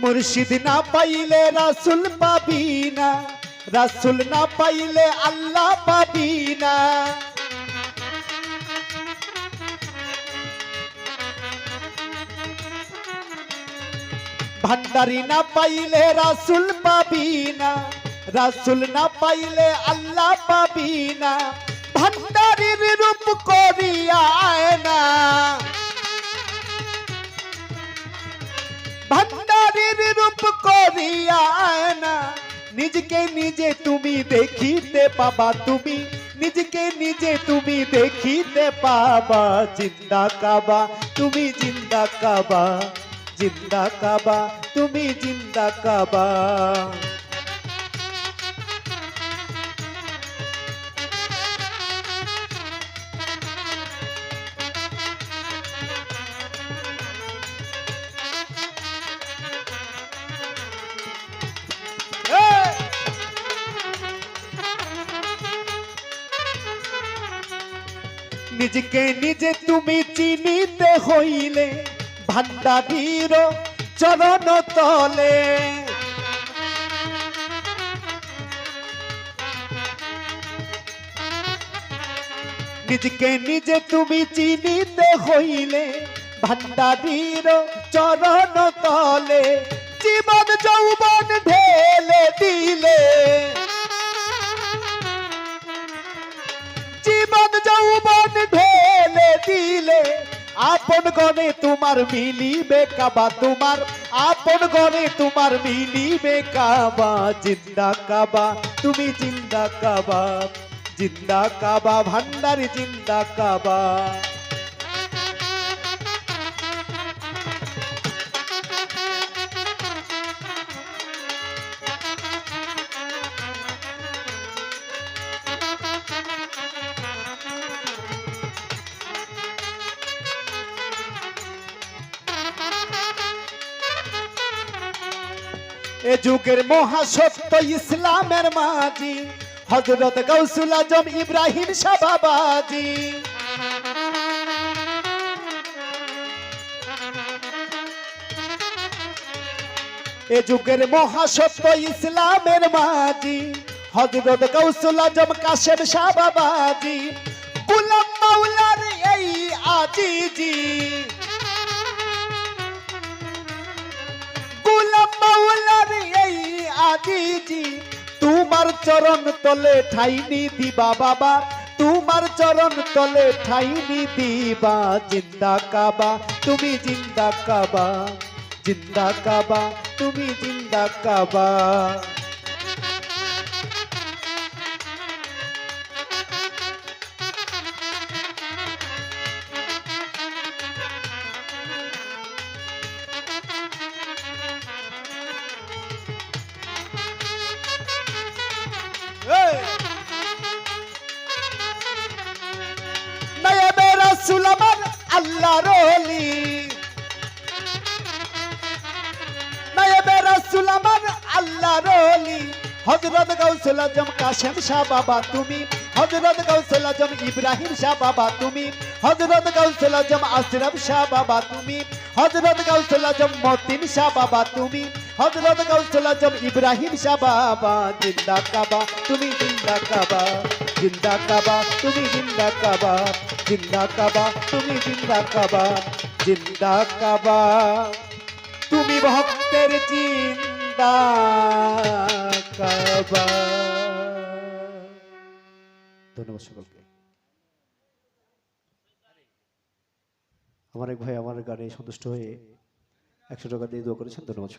মুর্শিদ না পাইলে রাসুল পাবি না। রাসুল না পাইলে আল্লাহ পাবি না। ভান্ডারি না পাইলে রাসুল পাবি না। রাসুল না পাইলে আল্লাহ পাবি না। ভান্ডারির রূপ করিয়া না। ভান্ডারির রূপ করিয়া আয় না নিজকে নিজে তুমি দেখিতে পাবা তুমি নিজকে নিজে তুমি দেখিতে পাবা জিন্দা কাবা তুমি জিন্দা কাবা জিন্দা কাবা তুমি জিন্দা কাবা নিজকে নিজে তুমি চিনিতে হইলে, ভান্ডারীর চরণ তলে। নিজকে নিজে তুমি চিনিতে হইলে, ভান্ডারীর চরণ তলে। জীবন যৌবন ঢেলে আপন গনে তোমার মিলিবে কাবা, তোমার আপন গনে তোমার মিলিবে কাবা, জিন্দা কাবা, তুমি জিন্দা কাবা জিন্দা কাবা, ভান্ডারি জিন্দা কাবা। এ যুগের মহাসত্য ইসলামের মাঝি। হজরত গৌসুল আজম ইব্রাহিম শাহবাবাজি এ যুগের মহাসত্য ইসলামের মাঝি। হজরত গৌসুল আজম কাশেম শাহবাবাজি গুলাম মাওলার এই আজিজি। আজিজি তোমার চরণ তলে ঠাইনি দিবা বাবা। তোমার চরণ তলে ঠাইনি দিবা। জিন্দা কাবা, তুমি জিন্দা কাবা। জিন্দা কাবা, তুমি জিন্দা কাবা। আমার আল্লাহর ওলি। নায়েবে রাসূল আমার আল্লাহর ওলি। হযরত গাউসুল আজম কাশেম শাহ বাবা তুমি। হযরত গাউসুল আজম ইব্রাহিম শাহ বাবা তুমি। হযরত গাউসুল আজম আশরাফ শাহ বাবা তুমি। হযরত গাউসুল আজম মতিন শাহ বাবা তুমি। হযরত গাউসুল আজম ইব্রাহিম শাহ বাবা, জিন্দা কাবা, তুমি জিন্দা জিন্দা কাবা তুমি জিন্দা কাবা জিন্দা কাবা তুমি জিন্দা কাবা জিন্দা কাবা তুমি ভক্তের জিন্দা কাবা ধন্যবাদ সকলকে। আমার এক ভাই আমার গানে সন্তুষ্ট হয়ে একশো টাকা দিয়ে দোয়া করেছেন। ধন্যবাদ